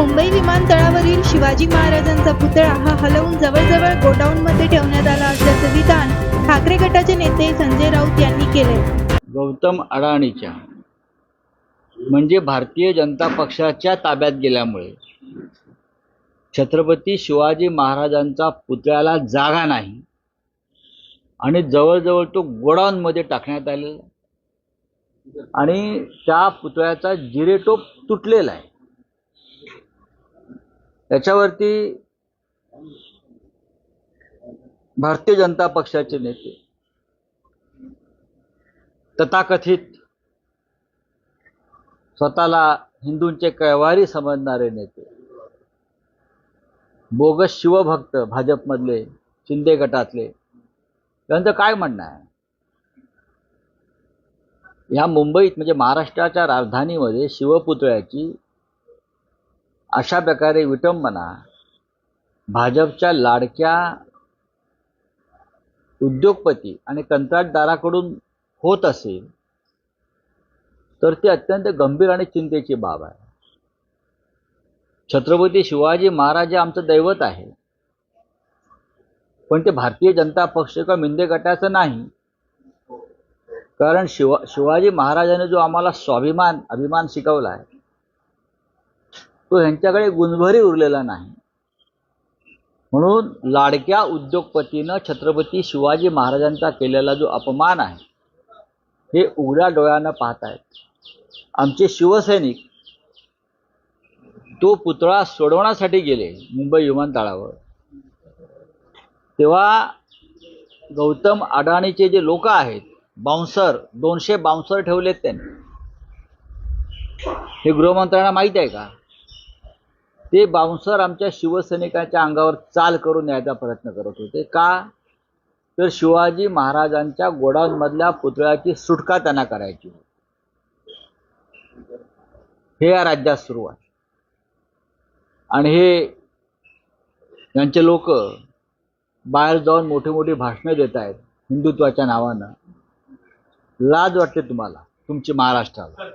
मुंबई विमानतळावरील शिवाजी महाराजांचा पुतळा हा हलवून जवळजवळ गोडाऊनमध्ये ठेवण्यात आला असल्याचं विधान ठाकरे गटाचे नेते संजय राऊत यांनी केले गौतम अडाणीच्या म्हणजे भारतीय जनता पक्षाच्या ताब्यात गेल्यामुळे छत्रपती शिवाजी महाराजांचा पुतळ्याला जागा नाही आणि जवळजवळ तो गोडाऊनमध्ये टाकण्यात आलेला आणि त्या पुतळ्याचा जिरेटोप तुटलेला आहे. याच्यावरती भारतीय जनता पक्षाचे नेते तथाकथित स्वतःला हिंदूंचे कैवारी समजणारे नेते बोगस शिवभक्त भाजपमधले शिंदे गटातले त्यांचं काय म्हणणं आहे? ह्या मुंबईत म्हणजे महाराष्ट्राच्या राजधानीमध्ये शिवपुतळ्याची अशा प्रकारे विटंबना भाजपच्या लाडक्या उद्योगपती आणि कंत्राटदाराकडून होत असेल तर ती अत्यंत गंभीर आणि चिंतेची बाब आहे. छत्रपती शिवाजी महाराज हे आमचं दैवत आहे. पण ते भारतीय जनता पक्ष किंवा मिंदे गटाचं नाही? कारण शिवा शिवाजी महाराजांनी जो आम्हाला स्वाभिमान अभिमान शिकवला आहे तो ह्यांच्याकडे गुणभरी उरलेला नाही. म्हणून लाडक्या उद्योगपतीनं छत्रपती शिवाजी महाराजांचा केलेला जो अपमान आहे हे उघड्या डोळ्यानं पाहतायत. आमचे शिवसैनिक तो पुतळा सोडवण्यासाठी गेले मुंबई विमानतळावर. तेव्हा गौतम अडाणीचे जे लोक आहेत बाउन्सर दोनशे बाउन्सर ठेवलेत त्यांनी. हे गृहमंत्र्यांना माहीत आहे का? ते बाउन्सर आमच्या शिवसैनिकांच्या अंगावर चाल करून न्यायचा प्रयत्न करत होते. का? तर शिवाजी महाराजांच्या गोडाऊनमधल्या पुतळ्याची सुटका त्यांना करायची होती. हे या राज्यात सुरू आहे. आणि हे यांचे लोक बाहेर जाऊन मोठी मोठी भाषणं देत आहेत हिंदुत्वाच्या नावानं. लाज वाटते तुम्हाला तुमची महाराष्ट्राला.